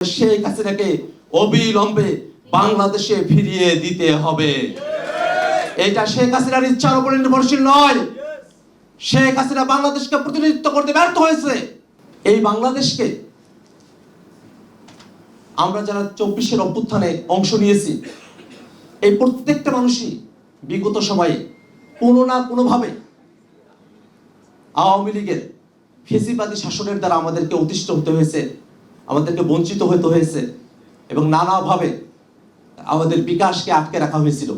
শেখ হাসিনাকে অবিলম্বে বাংলাদেশে ফিরিয়ে দিতে হবে। এটা শেখ হাসিনার ইচ্ছার উপর নির্ভরশীল নয়। শেখ হাসিনা বাংলাদেশকে প্রতিনিধিত্ব করতে ব্যর্থ হয়েছে। এই বাংলাদেশকে আমরা যারা চব্বিশের অভ্যুত্থানে অংশ নিয়েছি, এই প্রত্যেকটা মানুষই বিগত সময়ে কোনো না কোনোভাবে আওয়ামী লীগের ফেসিবাদী শাসনের দ্বারা আমাদেরকে অতিষ্ঠ হতে হয়েছে। আমাদেরকে বঞ্চিত হতে হয়েছে এবং নানাভাবে আমাদের বিকাশকে আটকে রাখা হয়েছিল।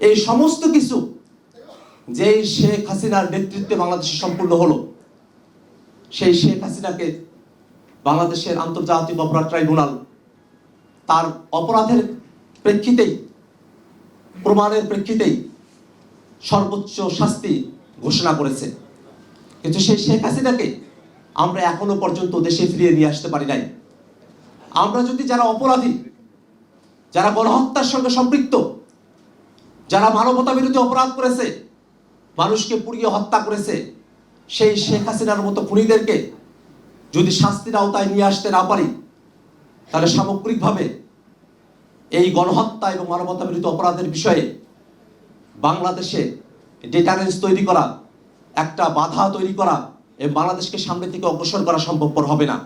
এই সমস্ত কিছু যেই শেখ হাসিনার নেতৃত্বে বাংলাদেশে সম্পূর্ণ হলো, সেই শেখ হাসিনাকে বাংলাদেশের আন্তর্জাতিক অপরাধ ট্রাইব্যুনাল তার অপরাধের প্রেক্ষিতেই, প্রমাণের প্রেক্ষিতেই সর্বোচ্চ শাস্তি ঘোষণা করেছে। কিন্তু সেই শেখ হাসিনাকে আমরা এখনও পর্যন্ত দেশে ফিরিয়ে নিয়ে আসতে পারি নাই। আমরা যদি যারা অপরাধী, যারা গণহত্যার সঙ্গে সম্পৃক্ত, যারা মানবতা বিরোধী অপরাধ করেছে, মানুষকে পুড়িয়ে হত্যা করেছে, সেই শেখ হাসিনার মতো খুনিদেরকে যদি শাস্তির আওতায় নিয়ে আসতে না পারি, তাহলে সামগ্রিকভাবে এই গণহত্যা এবং মানবতা বিরোধী অপরাধের বিষয়ে বাংলাদেশে ডেটারেন্স তৈরি করা, একটা বাধা তৈরি করা এবং বাংলাদেশকে সামনে থেকে অগ্রসর করা সম্ভবপর হবে না।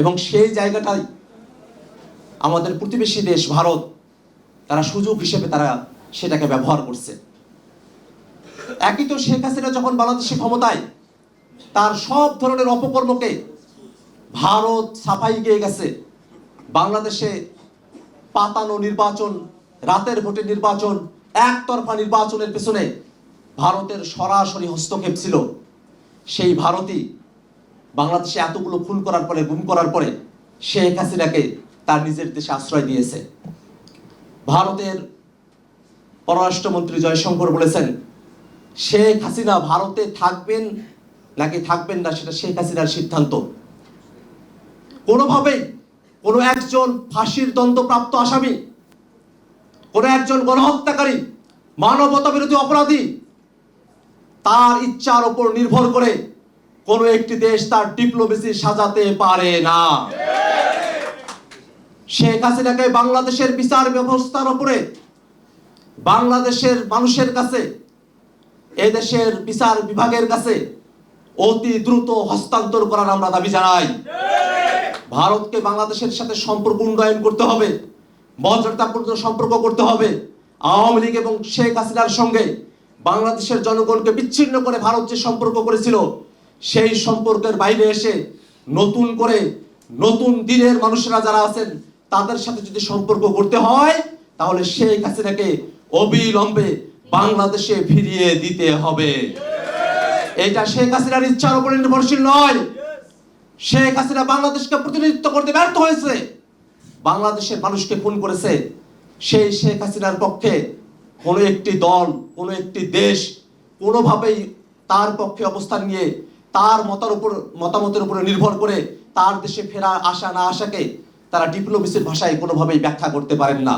এবং সেই জায়গাটাই আমাদের প্রতিবেশী দেশ ভারত তারা সুযোগ হিসেবে তারা সেটাকে ব্যবহার করছে। একই তো শেখ হাসিনা যখন বাংলাদেশে ক্ষমতায় তার সব ধরনের অপকর্মকে ভারত সাফাই গিয়ে গেছে। বাংলাদেশে পাতানো নির্বাচন রাতের ভোটে নির্বাচন একতরফা নির্বাচনের পেছনে ভারতের সরাসরি হস্তক্ষেপ ছিল। সেই ভারতই বাংলাদেশে এতগুলো খুন করার পরে, গুম করার পরে শেখ হাসিনাকে তার নিজের দেশে আশ্রয় দিয়েছে। ভারতের পররাষ্ট্রমন্ত্রী জয়শঙ্কর বলেছেন, শেখ হাসিনা ভারতে থাকবেন নাকি থাকবেন না সেটা শেখ হাসিনার সিদ্ধান্ত। কোনোভাবেই কোনো একজন ফাঁসির দণ্ডপ্রাপ্ত আসামি, কোনো একজন গণহত্যাকারী মানবতা বিরোধী অপরাধী তার ইচ্ছার উপর নির্ভর করে কোনো একটি দেশ তার ডিপ্লোমেসি সাজাতে পারে না। শেখ হাসিনাকে বাংলাদেশের বিচার ব্যবস্থার উপরে বাংলাদেশের মানুষের কাছে, এদেশের বিচার বিভাগের কাছে অতি দ্রুত হস্তান্তর করার আমরা দাবি জানাই। ভারতকে বাংলাদেশের সাথে সম্পর্ক উন্নয়ন করতে হবে মর্যাদাপূর্ণ সম্পর্ক করতে হবে। আওয়ামী লীগ এবং শেখ হাসিনার সঙ্গে বাংলাদেশের জনগণকে বিচ্ছিন্ন করে ভারত যে সম্পর্ক করেছিল, সেই সম্পর্কের বাইরে এসে নতুন করে নতুন দিনের মানুষরা যারা আছেন, তাদের সাথে যদি সম্পর্ক করতে হয়, তাহলে শেখ হাসিনাকে অবিলম্বে বাংলাদেশে ফিরিয়ে দিতে হবে। এটা শেখ হাসিনার ইচ্ছার উপর নির্ভরশীল নয়। শেখ হাসিনা বাংলাদেশকে প্রতিনিধিত্ব করতে ব্যর্থ হয়েছে। বাংলাদেশের মানুষকে খুন করেছে সেই শেখ হাসিনার পক্ষে কোনো একটি দল, কোনো একটি দেশ কোনোভাবেই তার পক্ষে অবস্থান নিয়ে তার মতার উপর, মতামতের উপরে নির্ভর করে তার দেশে ফেরা আসা না আসাকে তারা ডিপ্লোমেসির ভাষায় কোনোভাবেই ব্যাখ্যা করতে পারেন না।